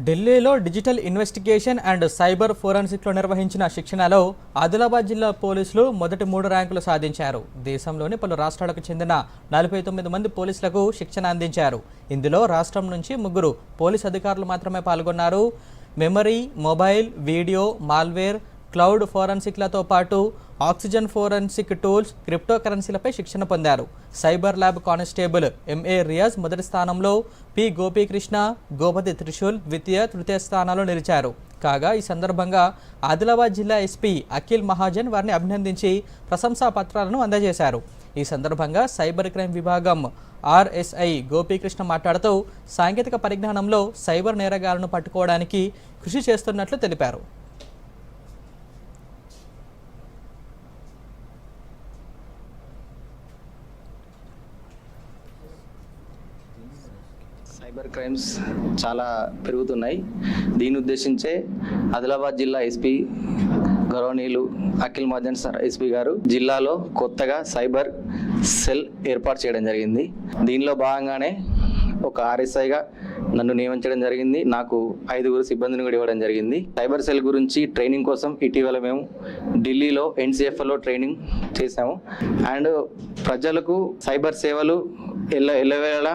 ఢిల్లీలో digital investigation and cyber ఫోరెన్సిక్లో నిర్వహించిన శిక్షణలో ఆదిలాబాద్ జిల్లా పోలీసులు మొదటి మూడు ర్యాంకులు సాధించారు. దేశంలోని పలు రాష్ట్రాలకు చెందిన నలభై తొమ్మిది మంది పోలీసులకు శిక్షణ అందించారు. ఇందులో రాష్ట్రం నుంచి ముగ్గురు పోలీస్ అధికారులు మాత్రమే పాల్గొన్నారు. Memory mobile video malware cloud ఫోరెన్సిక్లతో పాటు ఆక్సిజన్ ఫోరెన్సిక్ టూల్స్ క్రిప్టో కరెన్సీలపై శిక్షణ పొందారు. Cyber lab constable MA Riyaz మొదటి స్థానంలో పి. గోపీకృష్ణ గోపతి త్రిశూల్ ద్వితీయ తృతీయ స్థానాల్లో నిలిచారు. కాగా ఈ సందర్భంగా ఆదిలాబాద్ జిల్లా ఎస్పీ అఖిల్ మహాజన్ వారిని అభినందించి ప్రశంసా పత్రాలను అందజేశారు. ఈ సందర్భంగా సైబర్ క్రైమ్ విభాగం ఆర్ఎస్ఐ గోపీకృష్ణ మాట్లాడుతూ సాంకేతిక పరిజ్ఞానంలో సైబర్ నేరగాలను పట్టుకోవడానికి కృషి చేస్తున్నట్లు తెలిపారు. సైబర్ క్రైమ్స్ చాలా పెరుగుతున్నాయి. దీని ఉద్దేశించే ఆదిలాబాద్ జిల్లా ఎస్పీ గౌరవనీయులు అఖిల్ మహాజన్ సార్ ఎస్పీ గారు జిల్లాలో కొత్తగా సైబర్ సెల్ ఏర్పాటు చేయడం జరిగింది. దీనిలో భాగంగానే ఒక ఆర్ఎస్ఐగా నన్ను నియమించడం జరిగింది. నాకు ఐదుగురు సిబ్బందిని కూడా ఇవ్వడం జరిగింది. సైబర్ సెల్ గురించి ట్రైనింగ్ కోసం ఇటీవల మేము ఢిల్లీలో ఎన్సిఎఫ్ఎల్లో ట్రైనింగ్ చేశాము. అండ్ ప్రజలకు సైబర్ సేవలు ఎల్ల ఎల్లవేళ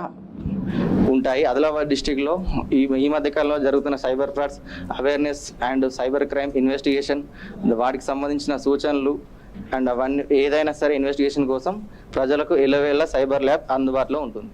ఉంటాయి. ఆదిలాబాద్ డిస్టిక్లో ఈ ఈ మధ్యకాలంలో జరుగుతున్న cyber frauds awareness and cyber crime investigation వాటికి సంబంధించిన సూచనలు అండ్ అవన్నీ ఏదైనా సరే ఇన్వెస్టిగేషన్ కోసం ప్రజలకు ఎల్లవేళ సైబర్ ల్యాబ్ అందుబాటులో ఉంటుంది.